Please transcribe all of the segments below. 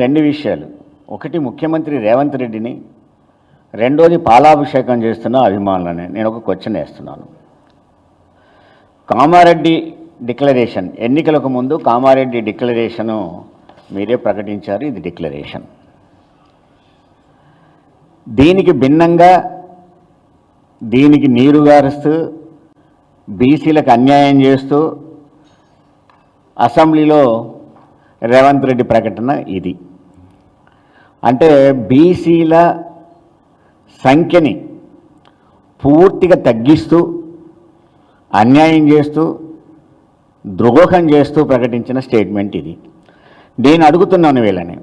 రెండు విషయాలు. ఒకటి ముఖ్యమంత్రి రేవంత్ రెడ్డిని రెండోది పాలాభిషేకం చేస్తున్న అభిమానులని. నేను ఒక క్వశ్చన్ వేస్తున్నాను. కామారెడ్డి డిక్లరేషన్ ఎన్నికలకు ముందు కామారెడ్డి డిక్లరేషను మీరే ప్రకటించారు ఇది డిక్లరేషన్. దీనికి భిన్నంగా దీనికి నీరు గారుస్తూ బీసీలకు అన్యాయం చేస్తూ అసెంబ్లీలో రేవంత్ రెడ్డి ప్రకటన ఇది. అంటే బీసీల సంఖ్యని పూర్తిగా తగ్గిస్తూ అన్యాయం చేస్తూ ద్రోహం చేస్తూ ప్రకటించిన స్టేట్మెంట్ ఇది. నేను అడుగుతున్నాను వీళ్ళని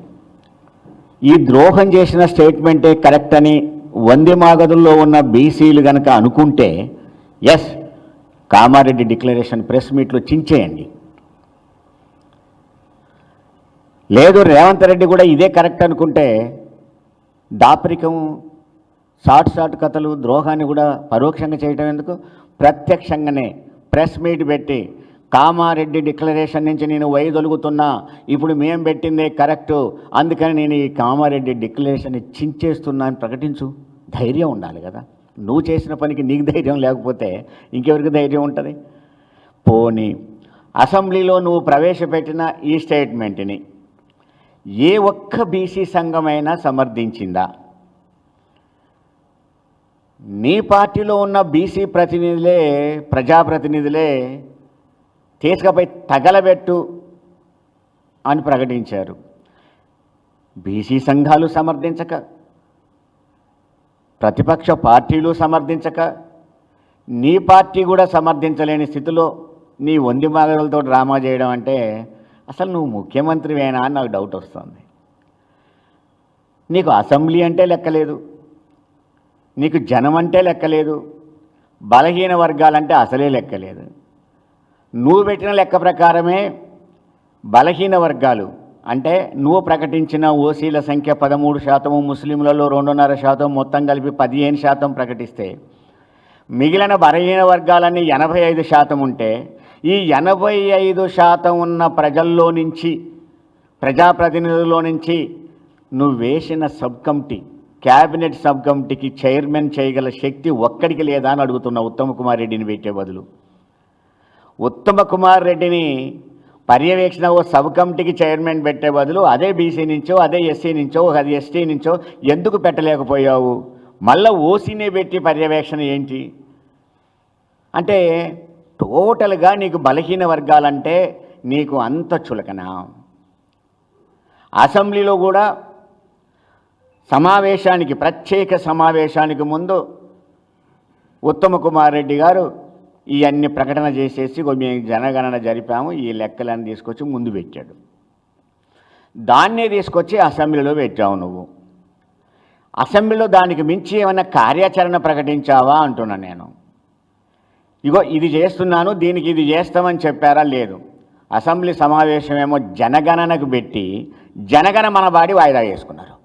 ఈ ద్రోహం చేసిన స్టేట్మెంటే కరెక్ట్ అని వంది మాగదుల్లో ఉన్న బీసీలు కనుక అనుకుంటే ఎస్ కామారెడ్డి డిక్లరేషన్ ప్రెస్ మీట్లో చించేయండి. లేదు రేవంత్ రెడ్డి కూడా ఇదే కరెక్ట్ అనుకుంటే దాపరికం షార్ట్ షార్ట్ కథలు ద్రోహాన్ని కూడా పరోక్షంగా చేయటం ఎందుకు? ప్రత్యక్షంగానే ప్రెస్ మీట్ పెట్టి కామారెడ్డి డిక్లరేషన్ నుంచి నేను వైదొలుగుతున్నా ఇప్పుడు మేం పెట్టిందే కరెక్టు అందుకని నేను ఈ కామారెడ్డి డిక్లరేషన్ని చించేస్తున్నా అని ప్రకటించు. ధైర్యం ఉండాలి కదా. నువ్వు చేసిన పనికి నీకు ధైర్యం లేకపోతే ఇంకెవరికి ధైర్యం ఉంటుంది? పోనీ అసెంబ్లీలో నువ్వు ప్రవేశపెట్టిన ఈ స్టేట్మెంట్ని ఏ ఒక్క బీసీ సంఘమైనా సమర్థించిందా? నీ పార్టీలో ఉన్న బీసీ ప్రతినిధులే ప్రజాప్రతినిధులే తీసుకపోయి తగలబెట్టు అని ప్రకటించారు. బీసీ సంఘాలు సమర్థించక ప్రతిపక్ష పార్టీలు సమర్థించక నీ పార్టీ కూడా సమర్థించలేని స్థితిలో నీ వంది మాగలతో డ్రామా చేయడం అంటే అసలు నువ్వు ముఖ్యమంత్రివేనా అని నాకు డౌట్ వస్తుంది. నీకు అసెంబ్లీ అంటే లెక్కలేదు. నీకు జనం అంటే లెక్కలేదు. బలహీన వర్గాలంటే అసలే లెక్కలేదు. నువ్వు పెట్టిన లెక్క ప్రకారమే బలహీన వర్గాలు అంటే నువ్వు ప్రకటించిన ఓసీల సంఖ్య పదమూడు శాతము ముస్లింలలో రెండున్నర శాతం మొత్తం కలిపి పదిహేను శాతం ప్రకటిస్తే మిగిలిన బలహీన వర్గాలన్నీ ఎనభై ఐదు శాతం ఉంటే ఈ ఎనభై ఐదు శాతం ఉన్న ప్రజల్లో నుంచి ప్రజాప్రతినిధుల్లో నుంచి నువ్వు వేసిన సబ్ కమిటీ క్యాబినెట్ సబ్ కమిటీకి చైర్మన్ చేయగల శక్తి ఒక్కడికి లేదా అని అడుగుతున్న ఉత్తమ కుమార్ రెడ్డిని పెట్టే బదులు. ఉత్తమ కుమార్ రెడ్డిని పర్యవేక్షణ ఓ సబ్ కమిటీకి చైర్మన్ పెట్టే బదులు అదే బీసీ నుంచో అదే ఎస్సీ నుంచో అది ఎస్టీ నుంచో ఎందుకు పెట్టలేకపోయావు? మళ్ళా ఓసీనే పెట్టి పర్యవేక్షణ ఏంటి? అంటే టోటల్గా నీకు బలహీన వర్గాలంటే నీకు అంత చులకన. అసెంబ్లీలో కూడా సమావేశానికి ప్రత్యేక సమావేశానికి ముందు ఉత్తమ కుమార్ రెడ్డి గారు ఇవన్నీ ప్రకటన చేసేసి మేము జనగణన జరిపాము ఈ లెక్కలన్నీ తీసుకొచ్చి ముందు పెట్టాడు. దాన్నే తీసుకొచ్చి అసెంబ్లీలో పెట్టావు నువ్వు. అసెంబ్లీలో దానికి మించి ఏమైనా కార్యాచరణ ప్రకటించావా? అంటున్నా నేను. ఇగో ఇది చేస్తున్నాను దీనికి ఇది చేస్తామని చెప్పారా? లేదు. అసెంబ్లీ సమావేశమేమో జనగణనకు పెట్టి జనగణ మన వాడి వాయిదా చేసుకున్నారు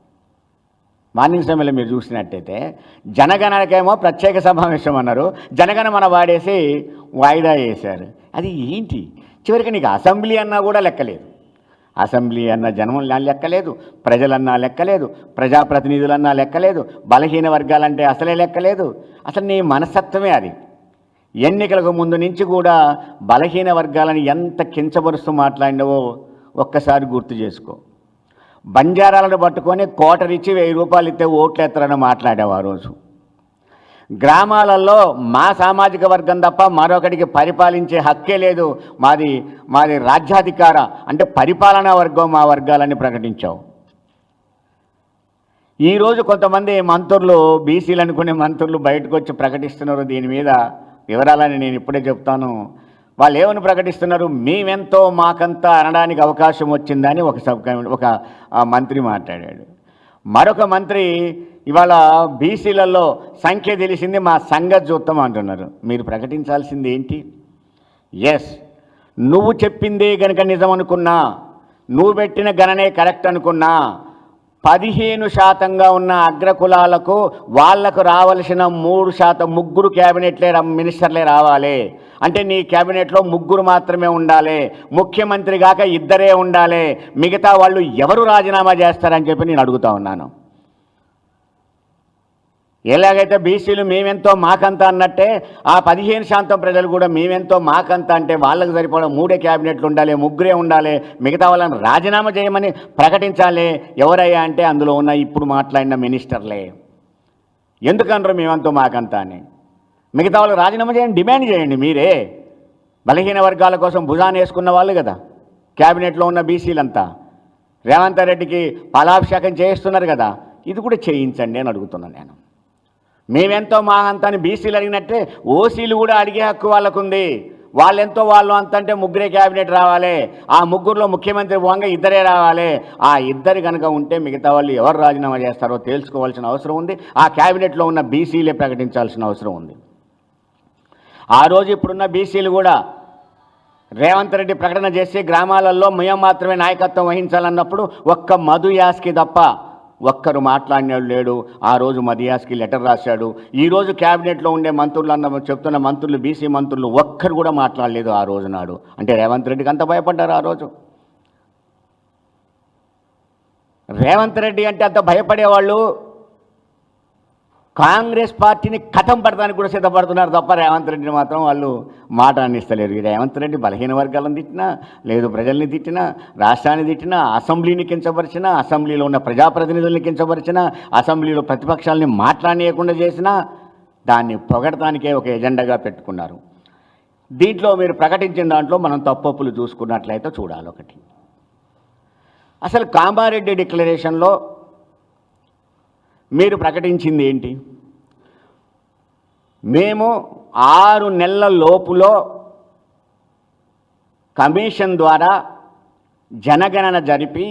మార్నింగ్ సమయంలో మీరు చూసినట్టయితే జనగణనకేమో ప్రత్యేక సమావేశం అన్నారు. జనగణ మన వాడేసి వాయిదా వేశారు. అది ఏంటి? చివరికి నీకు అసెంబ్లీ అన్నా కూడా లెక్కలేదు. అసెంబ్లీ అన్న జనం లెక్కలేదు. ప్రజలన్నా లెక్కలేదు. ప్రజాప్రతినిధులన్నా లెక్కలేదు. బలహీన వర్గాలంటే అసలే లెక్కలేదు. అసలు నీ మనస్తత్వమే అది. ఎన్నికలకు ముందు నుంచి కూడా బలహీన వర్గాలను ఎంత కించపరుస్తూ మాట్లాడినవో ఒక్కసారి గుర్తు చేసుకో. బంజారాలను పట్టుకొని కోటరిచ్చి వెయ్యి రూపాయలు ఇస్తే ఓట్లేత్తారని మాట్లాడావు ఆ రోజు. గ్రామాలలో మా సామాజిక వర్గం తప్ప మరొకటికి పరిపాలించే హక్కే లేదు. మాది మాది రాజ్యాధికార అంటే పరిపాలనా వర్గం మా వర్గాలని ప్రకటించావు. ఈరోజు కొంతమంది మంత్రులు బీసీలు అనుకునే మంత్రులు బయటకు వచ్చి ప్రకటిస్తున్నారు దీని మీద. వివరాలని నేను ఇప్పుడే చెప్తాను. వాళ్ళు ఏమని ప్రకటిస్తున్నారు? మేమెంతో మాకంతా అనడానికి అవకాశం వచ్చిందని ఒక సబ్ ఒక మంత్రి మాట్లాడాడు. మరొక మంత్రి ఇవాళ బీసీలలో సంఖ్య తెలిసింది మా సంగతి చూద్దాం అంటున్నారు. మీరు ప్రకటించాల్సింది ఏంటి? ఎస్ నువ్వు చెప్పిందే కనుక నిజం అనుకున్నా నువ్వు పెట్టిన గణనే కరెక్ట్ అనుకున్నా పదిహేను శాతంగా ఉన్న అగ్రకులాలకు వాళ్ళకు రావలసిన మూడు శాతం ముగ్గురు క్యాబినెట్లే మినిస్టర్లే రావాలి. అంటే నీ క్యాబినెట్లో ముగ్గురు మాత్రమే ఉండాలి. ముఖ్యమంత్రి కాక ఇద్దరే ఉండాలి. మిగతా వాళ్ళు ఎవరు రాజీనామా చేస్తారని చెప్పి నేను అడుగుతా ఉన్నాను. ఎలాగైతే బీసీలు మేమెంతో మాకంత అన్నట్టే ఆ పదిహేను శాతం ప్రజలు కూడా మేమెంతో మాకంత అంటే వాళ్ళకు సరిపడ మూడే క్యాబినెట్లు ఉండాలి ముగ్గురే ఉండాలి మిగతా వాళ్ళని రాజీనామా చేయమని ప్రకటించాలి. ఎవరయ్యా అంటే అందులో ఉన్న ఇప్పుడు మాట్లాడిన మినిస్టర్లే. ఎందుకనరు మేమంతో మాకంత అని? మిగతా వాళ్ళు రాజీనామా చేయండి డిమాండ్ చేయండి మీరే. బలహీన వర్గాల కోసం భుజాన్ని వేసుకున్న వాళ్ళు కదా క్యాబినెట్లో ఉన్న బీసీలంతా. రేవంత్ రెడ్డికి పాలాభిషేకం చేయిస్తున్నారు కదా ఇది కూడా చేయించండి అని అడుగుతున్నాను నేను. మేమెంతో మా అంత అని బీసీలు అడిగినట్టే ఓసీలు కూడా అడిగే హక్కు వాళ్ళకుంది. వాళ్ళెంతో వాళ్ళు అంత అంటే ముగ్గురే క్యాబినెట్ రావాలి. ఆ ముగ్గురులో ముఖ్యమంత్రి పోగా ఇద్దరే రావాలి. ఆ ఇద్దరు కనుక ఉంటే మిగతా వాళ్ళు ఎవరు రాజీనామా చేస్తారో తేల్చుకోవాల్సిన అవసరం ఉంది. ఆ క్యాబినెట్లో ఉన్న బీసీలే ప్రకటించాల్సిన అవసరం ఉంది. ఆ రోజు ఇప్పుడున్న బీసీలు కూడా రేవంత్ రెడ్డి ప్రకటన చేసి గ్రామాలలో మేము మాత్రమే నాయకత్వం వహించాలన్నప్పుడు ఒక్క మధు యాస్కి తప్ప ఒక్కరు మాట్లాడినాడు లేడు. ఆ రోజు మదియాస్కి లెటర్ రాశాడు. ఈరోజు క్యాబినెట్లో ఉండే మంత్రులు అన్న చెప్తున్న మంత్రులు బీసీ మంత్రులు ఒక్కరు కూడా మాట్లాడలేదు ఆ రోజు నాడు. అంటే రేవంత్ రెడ్డికి అంత భయపడ్డారు ఆ రోజు. రేవంత్ రెడ్డి అంటే అంత భయపడేవాళ్ళు కాంగ్రెస్ పార్టీని కథం పడడానికి కూడా సిద్ధపడుతున్నారు తప్ప రేవంత్ రెడ్డిని మాత్రం వాళ్ళు మాట అందిస్తలేరు ఈ రేవంత్ రెడ్డి బలహీన వర్గాలను తిట్టినా లేదు ప్రజల్ని తిట్టినా రాష్ట్రాన్ని తిట్టినా అసెంబ్లీని కించపరిచినా అసెంబ్లీలో ఉన్న ప్రజాప్రతినిధుల్ని కించపరిచినా అసెంబ్లీలో ప్రతిపక్షాలని మాట్లాడనీయకుండా చేసినా దాన్ని పొగడటానికే ఒక ఎజెండాగా పెట్టుకున్నారు. దీంట్లో మీరు ప్రకటించిన దాంట్లో మనం తప్పప్పులు చూసుకున్నట్లయితే చూడాలి ఒకటి. అసలు కామారెడ్డి డిక్లరేషన్లో మీరు ప్రకటించింది ఏంటి? మేము ఆరు నెలల లోపులో కమిషన్ ద్వారా జనగణన జరిపి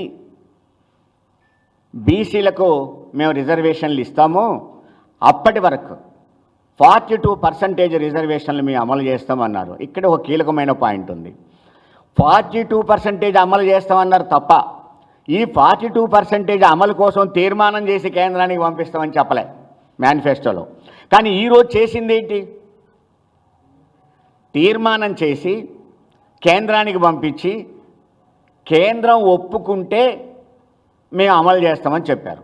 బీసీలకు మేము రిజర్వేషన్లు ఇస్తాము. అప్పటి వరకు ఫార్టీ టూ పర్సంటేజ్ రిజర్వేషన్లు మేము అమలు చేస్తామన్నారు. ఇక్కడ ఒక కీలకమైన పాయింట్ ఉంది. ఫార్టీ టూ పర్సెంటేజ్ అమలు చేస్తామన్నారు తప్ప ఈ ఫార్టీ టూ పర్సెంటేజ్ అమలు కోసం తీర్మానం చేసి కేంద్రానికి పంపిస్తామని చెప్పలే మేనిఫెస్టోలో. కానీ ఈరోజు చేసింది ఏంటి? తీర్మానం చేసి కేంద్రానికి పంపించి కేంద్రం ఒప్పుకుంటే మేము అమలు చేస్తామని చెప్పారు.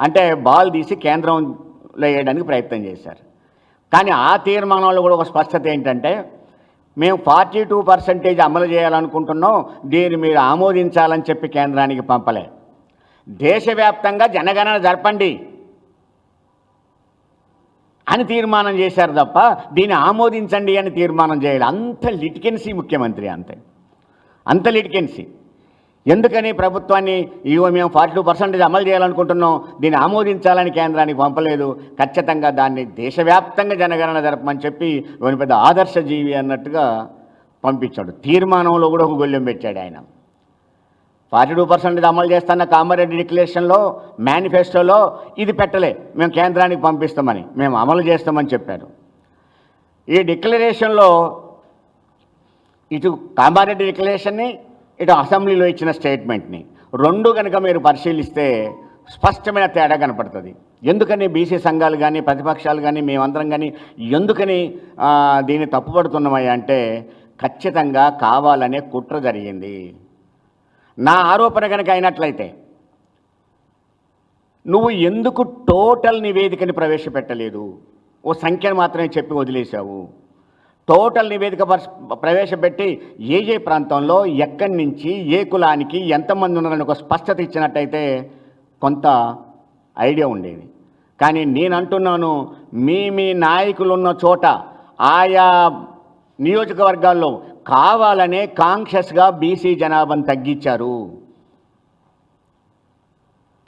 అంటే బాల్ తీసి కేంద్రంలో వేయడానికి ప్రయత్నం చేశారు. కానీ ఆ తీర్మానంలో కూడా ఒక స్పష్టత ఏంటంటే మేము ఫార్టీ టూ పర్సెంటేజ్ అమలు చేయాలనుకుంటున్నాం. దీన్ని మీరు ఆమోదించాలని చెప్పి కేంద్రానికి పంపలే. దేశవ్యాప్తంగా జనగణన జరపండి అని తీర్మానం చేశారు తప్ప దీన్ని ఆమోదించండి అని తీర్మానం చేయాలి. అంత లిటికెన్సీ ముఖ్యమంత్రి అంతే. అంత లిటికెన్సీ. ఎందుకని ప్రభుత్వాన్ని ఇవో మేము ఫార్టీ టూ పర్సెంటేజ్ అమలు చేయాలనుకుంటున్నాం? దీన్ని ఆమోదించాలని కేంద్రానికి పంపలేదు. ఖచ్చితంగా దాన్ని దేశవ్యాప్తంగా జనగణన జరపమని చెప్పి ఇవన్నీ పెద్ద ఆదర్శ జీవి అన్నట్టుగా పంపించాడు. తీర్మానంలో కూడా ఒక గొల్లెం పెట్టాడు ఆయన. ఫార్టీ టూ పర్సెంటేజ్ అమలు చేస్తున్న కామారెడ్డి డిక్లరేషన్లో మేనిఫెస్టోలో ఇది పెట్టలే. మేము కేంద్రానికి పంపిస్తామని మేము అమలు చేస్తామని చెప్పారు. ఈ డిక్లరేషన్లో ఇటు కామారెడ్డి డిక్లరేషన్ని ఇటు అసెంబ్లీలో ఇచ్చిన స్టేట్మెంట్ని. రెండు కనుక మీరు పరిశీలిస్తే స్పష్టమైన తేడా కనపడుతుంది. ఎందుకని బీసీ సంఘాలు కానీ ప్రతిపక్షాలు కానీ మేమందరం కానీ ఎందుకని దీన్ని తప్పుపడుతున్నామయ్యా అంటే ఖచ్చితంగా కావాలనే కుట్ర జరిగింది. నా ఆరోపణ కనుక అయినట్లయితే నువ్వు ఎందుకు టోటల్ నివేదికని ప్రవేశపెట్టలేదు? ఓ సంఖ్యను మాత్రమే చెప్పి వదిలేశావు. టోటల్ నివేదిక ప్రవేశపెట్టి ఏ ఏ ప్రాంతంలో ఎక్కడి నుంచి ఏ కులానికి ఎంతమంది ఉన్నారని ఒక స్పష్టత ఇచ్చినట్టయితే కొంత ఐడియా ఉండేది. కానీ నేను అంటున్నాను మీ మీ నాయకులు ఉన్న చోట ఆయా నియోజకవర్గాల్లో కావాలనే కాన్షియస్గా బీసీ జనాభాను తగ్గించారు.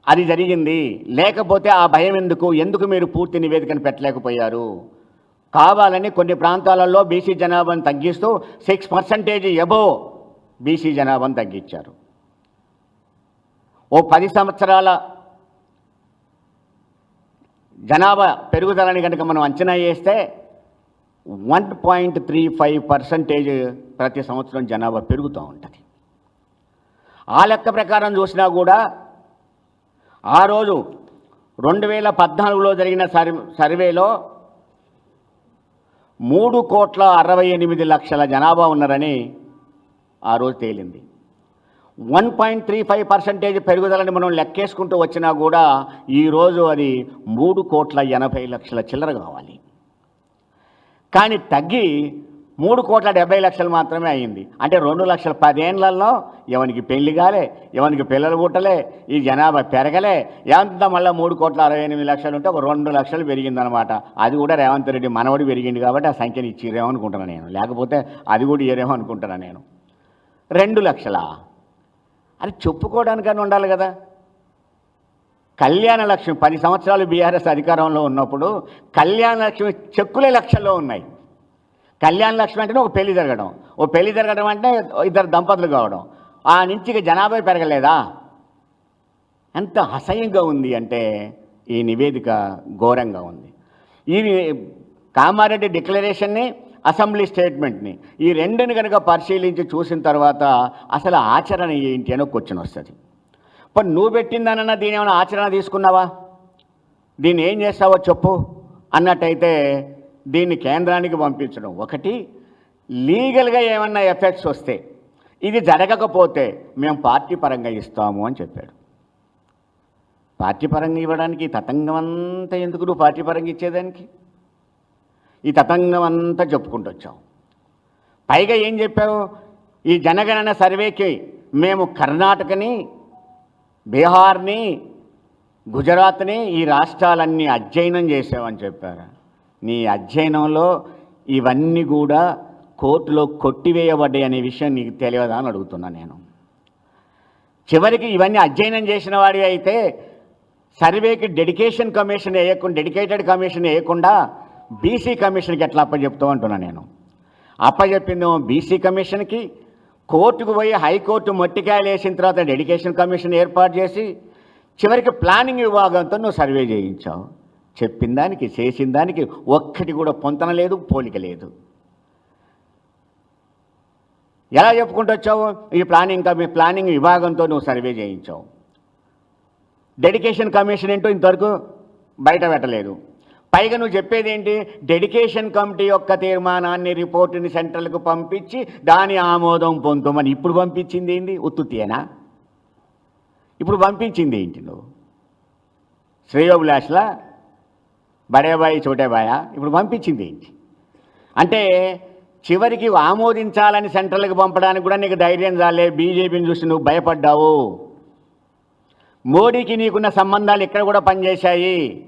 అది జరిగింది. లేకపోతే ఆ భయం ఎందుకు? ఎందుకు మీరు పూర్తి నివేదికను పెట్టలేకపోయారు? కావాలని కొన్ని ప్రాంతాలలో బీసీ జనాభాను తగ్గిస్తూ సిక్స్ పర్సంటేజ్ ఎబో బీసీ జనాభాను తగ్గించారు. ఓ పది సంవత్సరాల జనాభా పెరుగుదలని కనుక మనం అంచనా వేస్తే one point three five percentage ప్రతి సంవత్సరం జనాభా పెరుగుతూ ఉంటుంది. ఆ లెక్క ప్రకారం చూసినా కూడా ఆ రోజు రెండు వేల పద్నాలుగులో జరిగిన సర్వే సర్వేలో మూడు కోట్ల అరవై ఎనిమిది లక్షల జనాభా ఉన్నారని ఆ రోజు తేలింది. One point three five percentage పెరుగుదలని మనం లెక్కేసుకుంటూ వచ్చినా కూడా ఈరోజు అది మూడు కోట్ల ఎనభై లక్షల చిల్లర కావాలి. కానీ తగ్గి మూడు కోట్ల డెబ్బై లక్షలు మాత్రమే అయింది. అంటే రెండు లక్షల పదేళ్ళలో ఎవనికి పెళ్ళి కాలే ఎవనికి పిల్లలు పుట్టలే ఈ జనాభా పెరగలే. ఎంత మళ్ళీ మూడు కోట్ల అరవై ఎనిమిది లక్షలు ఉంటే ఒక రెండు లక్షలు పెరిగిందనమాట. అది కూడా రేవంత్ రెడ్డి మనవడు పెరిగింది కాబట్టి ఆ సంఖ్యను ఇచ్చిరేమో అనుకుంటున్నాను నేను. లేకపోతే అది కూడా ఇయ్యరేమో అనుకుంటున్నాను నేను. రెండు లక్షలా. అది చెప్పుకోవడానికని ఉండాలి కదా. కళ్యాణ లక్ష్మి పది సంవత్సరాలు బీఆర్ఎస్ అధికారంలో ఉన్నప్పుడు కళ్యాణ లక్ష్మి చెక్కులే లక్షల్లో ఉన్నాయి. కళ్యాణ లక్ష్మి అంటేనే ఒక పెళ్ళి జరగడం. ఓ పెళ్ళి జరగడం అంటే ఇద్దరు దంపతులు కావడం. ఆ నుంచి జనాభా పెరగలేదా? ఎంత అసహ్యంగా ఉంది అంటే ఈ నివేదిక ఘోరంగా ఉంది. ఈ కామారెడ్డి డిక్లరేషన్ని అసెంబ్లీ స్టేట్మెంట్ని ఈ రెండుని కనుక పరిశీలించి చూసిన తర్వాత అసలు ఆచరణ ఏంటి అని క్వశ్చన్ వస్తుంది. ఇప్పుడు నువ్వు పెట్టిందనన్నా దీని ఏమైనా ఆచరణ తీసుకున్నావా? దీన్ని ఏం చేస్తావో చెప్పు అన్నట్టయితే దీన్ని కేంద్రానికి పంపించడం. ఒకటి లీగల్గా ఏమన్నా ఎఫెక్ట్స్ వస్తే ఇది జరగకపోతే మేము పార్టీ పరంగా ఇస్తాము అని చెప్పాడు. పార్టీ పరంగా ఇవ్వడానికి తతంగం అంతా ఎందుకు నువ్వు పార్టీ పరంగా ఇచ్చేదానికి? ఈ తతంగం అంతా చెప్పుకుంటూ వచ్చాం. పైగా ఏం చెప్పావు? ఈ జనగణన సర్వేకి మేము కర్ణాటకని బీహార్ని గుజరాత్ని ఈ రాష్ట్రాలన్నీ అధ్యయనం చేసామని చెప్పారు? నీ అధ్యయనంలో ఇవన్నీ కూడా కోర్టులో కొట్టివేయబడ్డాయి అనే విషయం నీకు తెలియదా అని అడుగుతున్నా నేను. చివరికి ఇవన్నీ అధ్యయనం చేసిన వాడి అయితే సర్వేకి డెడికేషన్ కమిషన్ వేయకుండా డెడికేటెడ్ కమిషన్ వేయకుండా బీసీ కమిషన్కి ఎట్లా అప్పచెప్తావు అంటున్నా నేను. అప్పచెప్పిందేమో బీసీ కమిషన్కి కోర్టుకు పోయి హైకోర్టు మొట్టికాయలు వేసిన తర్వాత డెడికేషన్ కమిషన్ ఏర్పాటు చేసి చివరికి ప్లానింగ్ విభాగంతో నువ్వు సర్వే చేయించావు. చెప్పిన దానికి చేసిన దానికి ఒక్కటి కూడా పొంతన లేదు పోలిక లేదు. ఎలా చెప్పుకుంటూ వచ్చావు? ఈ ప్లానింగ్ కమి ప్లానింగ్ విభాగంతో నువ్వు సర్వే చేయించావు. డెడికేషన్ కమిషన్ ఏంటో ఇంతవరకు బయట పెట్టలేదు. పైగా నువ్వు చెప్పేది ఏంటి? డెడికేషన్ కమిటీ యొక్క తీర్మానాన్ని రిపోర్టుని సెంట్రల్కు పంపించి దాని ఆమోదం పొందుమని ఇప్పుడు పంపించింది ఏంటి ఉత్తుతేనా ఇప్పుడు పంపించింది ఏంటి నువ్వు? శ్రేయోభిలాష్లా? బడేబాయి చోటేబాయా? ఇప్పుడు పంపించింది ఏంటి? అంటే చివరికి ఆమోదించాలని సెంట్రల్కి పంపడానికి కూడా నీకు ధైర్యం చాలే బీజేపీని చూసి నువ్వు భయపడ్డావు. మోడీకి నీకున్న సంబంధాలు ఇక్కడ కూడా పనిచేశాయి.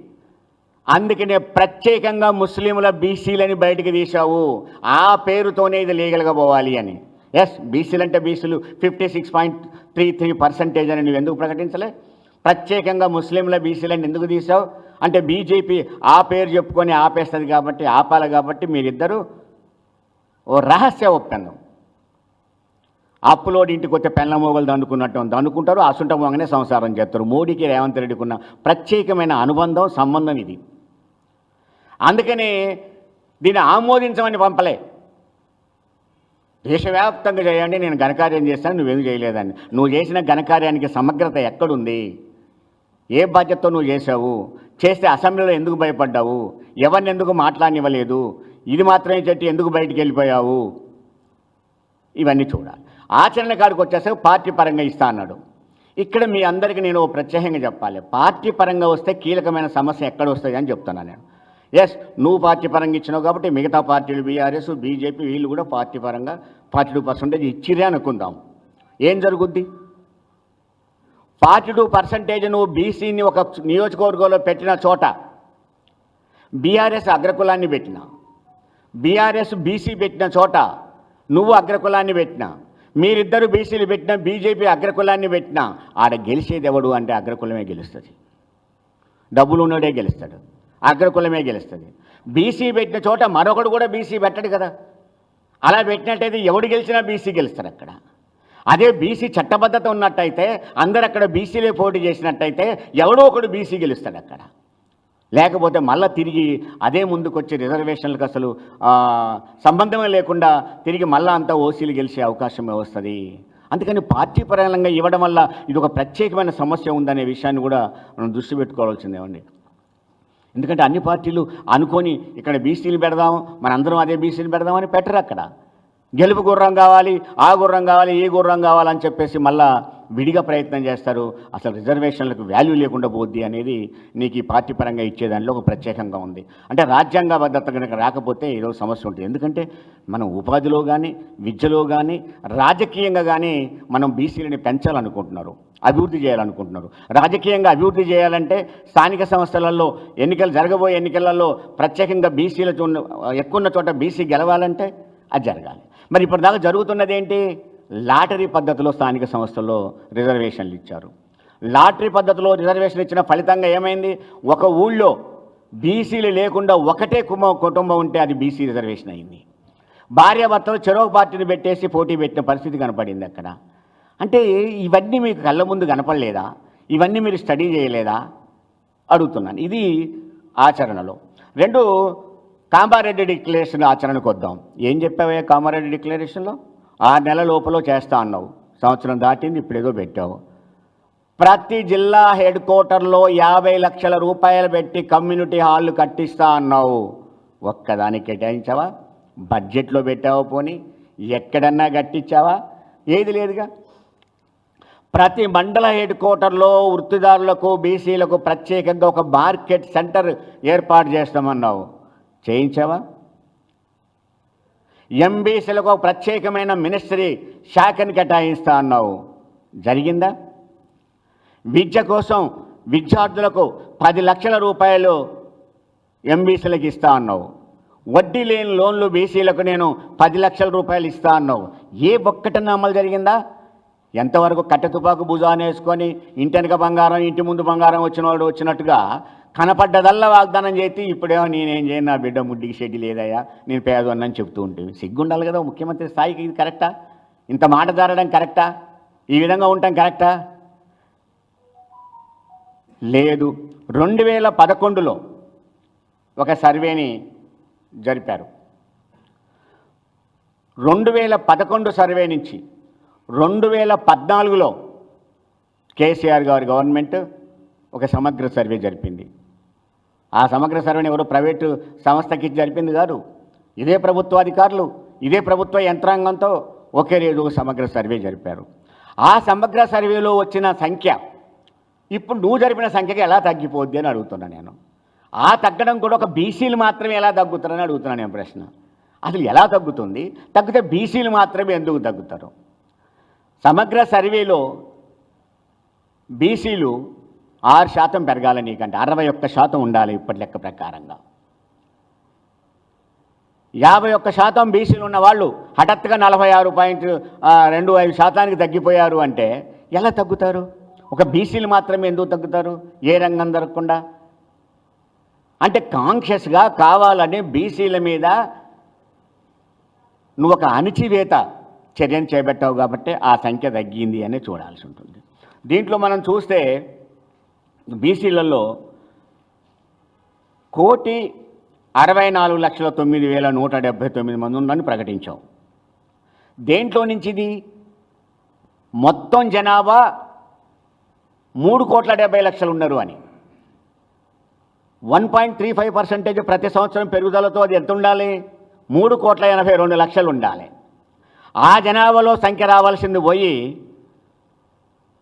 అందుకనే ప్రత్యేకంగా ముస్లింల బీసీలని బయటికి తీశావు. ఆ పేరుతోనే ఇది లీగల్గా పోవాలి అని. ఎస్ బీసీలు అంటే బీసీలు. Fifty six point three three percentage అని నువ్వు ఎందుకు ప్రకటించలే? ప్రత్యేకంగా ముస్లింల బీసీలని ఎందుకు తీసావు అంటే బీజేపీ ఆ పేరు చెప్పుకొని ఆపేస్తుంది కాబట్టి ఆపాలి కాబట్టి మీరిద్దరూ ఓ రహస్య ఒప్పందం. అప్పులోడి ఇంటికి వచ్చే పెళ్ళ మోగలు దండుకున్నట్టు దండుకుంటారు అసుంట మోగనే సంసారం చేస్తారు. మోడీకి రేవంత్ రెడ్డికి ఉన్న ప్రత్యేకమైన అనుబంధం సంబంధం ఇది. అందుకని దీన్ని ఆమోదించమని పంపలే. దేశవ్యాప్తంగా చేయండి నేను ఘనకార్యం చేస్తాను నువ్వేమి చేయలేదని. నువ్వు చేసిన ఘనకార్యానికి సమగ్రత ఎక్కడుంది? ఏ బాధ్యతతో నువ్వు చేసావు చేస్తే అసెంబ్లీలో ఎందుకు భయపడ్డావు? ఎవరిని ఎందుకు మాట్లాడనివ్వలేదు ఇది మాత్రమే చెట్టు ఎందుకు బయటికి వెళ్ళిపోయావు? ఇవన్నీ చూడాలి. ఆచరణ కాడికి వచ్చేస్తే పార్టీ పరంగా ఇస్తా అన్నాడు. ఇక్కడ మీ అందరికీ నేను ప్రత్యేకంగా చెప్పాలి. పార్టీ పరంగా వస్తే కీలకమైన సమస్య ఎక్కడ వస్తుంది అని చెప్తున్నాను నేను. ఎస్ నువ్వు పార్టీ పరంగా ఇచ్చినావు కాబట్టి మిగతా పార్టీలు బీఆర్ఎస్ బీజేపీ వీళ్ళు కూడా పార్టీ పరంగా ఫార్టీ టూ పర్సెంటేజ్ ఇచ్చిరే అనుకుందాం. ఏం జరుగుద్ది? ఫార్టీ టూ పర్సెంటేజ్ నువ్వు బీసీని ఒక నియోజకవర్గంలో పెట్టిన చోట బీఆర్ఎస్ అగ్రకులాన్ని పెట్టిన. బీఆర్ఎస్ బీసీ పెట్టిన చోట నువ్వు అగ్రకులాన్ని పెట్టిన. మీరిద్దరు బీసీలు పెట్టిన బీజేపీ అగ్రకులాన్ని పెట్టినా. ఆడ గెలిచేది ఎవడు అంటే అగ్రకులమే గెలుస్తుంది. డబ్బులు ఉన్నోడే గెలుస్తాడు. అగ్రకులమే గెలుస్తుంది. బీసీ పెట్టిన చోట మరొకడు కూడా బీసీ పెట్టడు కదా. అలా పెట్టినట్టయితే ఎవడు గెలిచినా బీసీ గెలుస్తారు అక్కడ అదే బీసీ చట్టబద్ధత ఉన్నట్టయితే అందరు అక్కడ బీసీలే పోటీ చేసినట్టయితే ఎవడో ఒకడు బీసీ గెలుస్తాడు అక్కడ. లేకపోతే మళ్ళీ తిరిగి అదే ముందుకొచ్చి రిజర్వేషన్లకు అసలు సంబంధమే లేకుండా తిరిగి మళ్ళా అంతా ఓసీలు గెలిచే అవకాశమే వస్తుంది. అందుకని పార్టీ పరంగా ఇవ్వడం వల్ల ఇది ఒక ప్రత్యేకమైన సమస్య ఉందనే విషయాన్ని కూడా మనం దృష్టి పెట్టుకోవాల్సిందేమండి ఎందుకంటే అన్ని పార్టీలు అనుకొని ఇక్కడ బీసీలు పెడదాం మనందరం అదే బీసీలు పెడదామని పెట్టరు అక్కడ. గెలుపు గుర్రం కావాలి ఆ గుర్రం కావాలి ఈ గుర్రం కావాలని చెప్పేసి మళ్ళా విడిగా ప్రయత్నం చేస్తారు. అసలు రిజర్వేషన్లకు వాల్యూ లేకుండా పోద్ది అనేది నీకు ఈ పార్టీ పరంగా ఇచ్చేదానిలో ఒక ప్రత్యేకంగా ఉంది. అంటే రాజ్యాంగ భద్రత కనుక రాకపోతే ఏదో సమస్య ఉంటుంది. ఎందుకంటే మనం ఉపాధిలో కానీ విద్యలో కానీ రాజకీయంగా కానీ మనం బీసీలని పెంచాలనుకుంటున్నారు అభివృద్ధి చేయాలనుకుంటున్నారు. రాజకీయంగా అభివృద్ధి చేయాలంటే స్థానిక సంస్థలలో ఎన్నికలు జరగబోయే ఎన్నికలలో ప్రత్యేకంగా బీసీల చోట ఎక్కువ ఉన్న చోట బీసీ గెలవాలంటే అది జరగాలి. మరి ఇప్పటి దాకా జరుగుతున్నది ఏంటి? లాటరీ పద్ధతిలో స్థానిక సంస్థల్లో రిజర్వేషన్లు ఇచ్చారు. లాటరీ పద్ధతిలో రిజర్వేషన్ ఇచ్చిన ఫలితంగా ఏమైంది? ఒక ఊళ్ళో బీసీలు లేకుండా ఒకటే కుమ కుటుంబం ఉంటే అది బీసీ రిజర్వేషన్ అయింది. భార్యాభర్తలు చెరో పార్టీని పెట్టేసి పోటీ పెట్టిన పరిస్థితి కనపడింది అక్కడ. అంటే ఇవన్నీ మీకు కళ్ళ ముందు కనపడలేదా? ఇవన్నీ మీరు స్టడీ చేయలేదా? అడుగుతున్నాను. ఇది ఆచరణలో. రెండు కామారెడ్డి డిక్లరేషన్ ఆచరణకు వద్దాం. ఏం చెప్పావయ్యా కామారెడ్డి డిక్లరేషన్లో? ఆరు నెలల లోపల చేస్తా అన్నావు. సంవత్సరం దాటింది ఇప్పుడేదో పెట్టావు. ప్రతి జిల్లా హెడ్ క్వార్టర్లో యాభై లక్షల రూపాయలు పెట్టి కమ్యూనిటీ హాళ్ళు కట్టిస్తా అన్నావు. ఒక్కదానికి కేటాయించావా? బడ్జెట్లో పెట్టావా పోనీ. ఎక్కడన్నా కట్టించావా? ఏది లేదుగా. ప్రతి మండల హెడ్ క్వార్టర్లో వృత్తిదారులకు బీసీలకు ప్రత్యేకంగా ఒక మార్కెట్ సెంటర్ ఏర్పాటు చేస్తామన్నావు. చేయించావా? ఎంబీసీలకు ఒక ప్రత్యేకమైన మినిస్ట్రీ శాఖని కేటాయిస్తా అన్నావు. జరిగిందా? విద్య కోసం విద్యార్థులకు పది లక్షల రూపాయలు ఎంబీసీలకు ఇస్తా అన్నావు. వడ్డీ లేని లోన్లు బీసీలకు నేను పది లక్షల రూపాయలు ఇస్తా అన్నావు. ఏ ఒక్కటన్నా అమలు జరిగిందా? ఎంతవరకు కట్టె తుపాకు భుజాన్ని వేసుకొని ఇంటెనక బంగారం ఇంటి ముందు బంగారం వచ్చిన వాడు వచ్చినట్టుగా కనపడ్డదల్లా వాగ్దానం చేసి ఇప్పుడేమో నేనేం చేయను నా బిడ్డ ముడ్డికి షెడ్డి లేదయ్యా నేను పేదవన్నని చెప్తూ ఉంటుంది. సిగ్గుండాలి కదా ముఖ్యమంత్రి స్థాయికి ఇది కరెక్టా? ఇంత మాట జారడం కరెక్టా? ఈ విధంగా ఉండటం కరెక్టా? లేదు. రెండు వేల పదకొండులో ఒక సర్వేని జరిపారు. రెండు వేల పదకొండు సర్వే నుంచి రెండు వేల పద్నాలుగులో కేసీఆర్ గారి గవర్నమెంట్ ఒక సమగ్ర సర్వే జరిపింది. ఆ సమగ్ర సర్వేని ఎవరో ప్రైవేటు సంస్థకి జరిపింది కాదు. ఇదే ప్రభుత్వ అధికారులు ఇదే ప్రభుత్వ యంత్రాంగంతో ఒకే రోజు సమగ్ర సర్వే జరిపారు. ఆ సమగ్ర సర్వేలో వచ్చిన సంఖ్య ఇప్పుడు నువ్వు జరిపిన సంఖ్యకి ఎలా తగ్గిపోద్ది అని అడుగుతున్నా నేను. ఆ తగ్గడం కూడా ఒక బీసీలు మాత్రమే ఎలా తగ్గుతారని అడుగుతున్నాను నేను ప్రశ్న. అసలు ఎలా తగ్గుతుంది? తగ్గితే బీసీలు మాత్రమే ఎందుకు తగ్గుతారు? సమగ్ర సర్వేలో బీసీలు ఆరు శాతం పెరగాలి నీకంటే. అరవై ఒక్క శాతం ఉండాలి ఇప్పటి లెక్క ప్రకారంగా. యాభై ఒక్క శాతం బీసీలు ఉన్న వాళ్ళు హఠాత్తుగా నలభై ఆరు పాయింట్ రెండు ఐదు శాతానికి తగ్గిపోయారు అంటే ఎలా తగ్గుతారు? ఒక బీసీలు మాత్రమే ఎందుకు తగ్గుతారు? ఏ రంగం దొరకకుండా? అంటే కాన్షియస్గా కావాలని బీసీల మీద నువ్వు ఒక అణిచివేత చర్యను చేపట్టావు కాబట్టి ఆ సంఖ్య తగ్గింది అని చూడాల్సి ఉంటుంది. దీంట్లో మనం చూస్తే బీసీలలో కోటి అరవై నాలుగు లక్షల తొమ్మిది వేల నూట డెబ్భై తొమ్మిది మంది ఉందని ప్రకటించాం. దేంట్లో నుంచి ఇది? మొత్తం జనాభా మూడు కోట్ల డెబ్బై లక్షలు ఉన్నారు అని. One point three five percentage ప్రతి సంవత్సరం పెరుగుదలతో అది ఎంత ఉండాలి? మూడు కోట్ల ఎనభై రెండు లక్షలు ఉండాలి. ఆ జనాభాలో సంఖ్య రావాల్సింది పోయి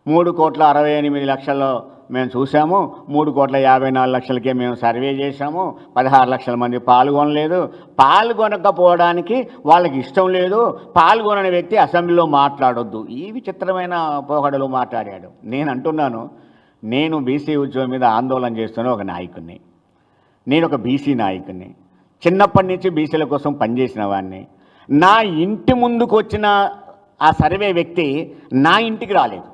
మూడు కోట్ల అరవై ఎనిమిది లక్షల్లో మేము చూసాము మూడు కోట్ల యాభై నాలుగు లక్షలకే మేము సర్వే చేశాము పదహారు లక్షల మంది పాల్గొనలేదు పాల్గొనకపోవడానికి వాళ్ళకి ఇష్టం లేదు. పాల్గొనని వ్యక్తి అసెంబ్లీలో మాట్లాడొద్దు. ఈ విచిత్రమైన పోకడలు మాట్లాడాడు. నేను అంటున్నాను నేను బీసీ ఉద్యోగం మీద ఆందోళన చేస్తున్న ఒక నాయకుడిని నేను ఒక బీసీ నాయకుడిని చిన్నప్పటి నుంచి బీసీల కోసం పనిచేసిన వాడిని నా ఇంటి ముందుకు వచ్చిన ఆ సర్వే వ్యక్తి నా ఇంటికి రాలేదు.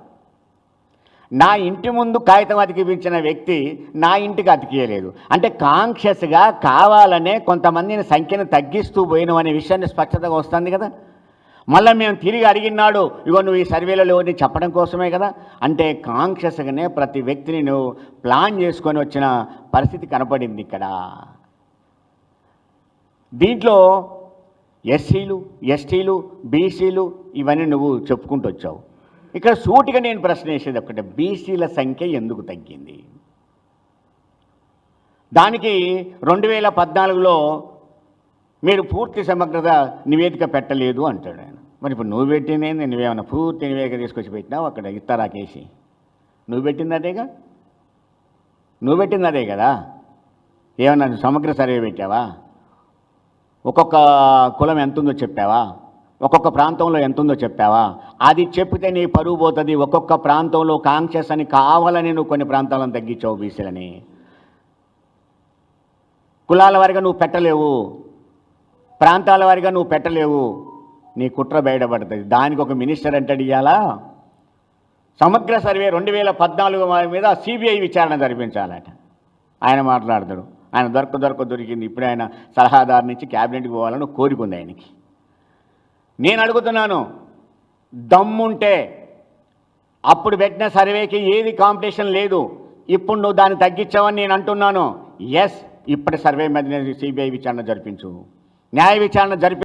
నా ఇంటి ముందు కాగితం అతికిపించిన వ్యక్తి నా ఇంటికి అతికియలేదు. అంటే కాన్షియస్గా కావాలనే కొంతమందిని సంఖ్యను తగ్గిస్తూ పోయినాం అనే విషయాన్ని స్పష్టతగా వస్తుంది కదా. మళ్ళీ మేము తిరిగి అడిగినాడు ఇగో నువ్వు ఈ సర్వేలలో అని చెప్పడం కోసమే కదా? అంటే కాన్షియస్గానే ప్రతి వ్యక్తిని నువ్వు ప్లాన్ చేసుకొని వచ్చిన పరిస్థితి కనపడింది ఇక్కడ. దీంట్లో ఎస్సీలు ఎస్టీలు బీసీలు ఇవన్నీ నువ్వు చెప్పుకుంటూ వచ్చావు. ఇక్కడ సూటిగా నేను ప్రశ్న వేసేది ఒకటే బీసీల సంఖ్య ఎందుకు తగ్గింది? దానికి రెండు వేల పద్నాలుగులో మీరు పూర్తి సమగ్రత నివేదిక పెట్టలేదు అంటాడు ఆయన. మరి ఇప్పుడు నువ్వు పెట్టింది నువ్వేమైనా పూర్తి నివేదిక తీసుకొచ్చి పెట్టినావు? అక్కడ ఇస్తారాకేసి నువ్వు పెట్టింది అదేగా? నువ్వు పెట్టింది అదే కదా? ఏమన్నా నువ్వు సమగ్ర సర్వే పెట్టావా? ఒక్కొక్క కులం ఎంత ఉందో చెప్పావా? ఒక్కొక్క ప్రాంతంలో ఎంత ఉందో చెప్పావా? అది చెప్తే నీ పరువు పోతుంది. ఒక్కొక్క ప్రాంతంలో కాంక్షస్ అని కావాలని నువ్వు కొన్ని ప్రాంతాలను తగ్గించావు బీసీలని. కులాల వారిగా నువ్వు పెట్టలేవు. ప్రాంతాల వారిగా నువ్వు పెట్టలేవు. నీ కుట్ర బయటపడుతుంది. దానికి ఒక మినిస్టర్ అంటాడు ఇవ్వాలా సమగ్ర సర్వే రెండు వేల పద్నాలుగు వారి మీద సిబిఐ విచారణ జరిపించాలట. ఆయన మాట్లాడతాడు. ఆయన దొరక దొరక దొరికింది. ఇప్పుడు ఆయన సలహాదారు నుంచి క్యాబినెట్కి పోవాలని కోరికుంది ఆయనకి. నేను అడుగుతున్నాను దమ్ముంటే అప్పుడు పెట్టిన సర్వేకి ఏది కాంపిటీషన్ లేదు. ఇప్పుడు నువ్వు దాన్ని తగ్గించావని నేను అంటున్నాను. ఎస్ ఇప్పటి సర్వే మీద సిబిఐ విచారణ జరిపించు. న్యాయ విచారణ జరిపి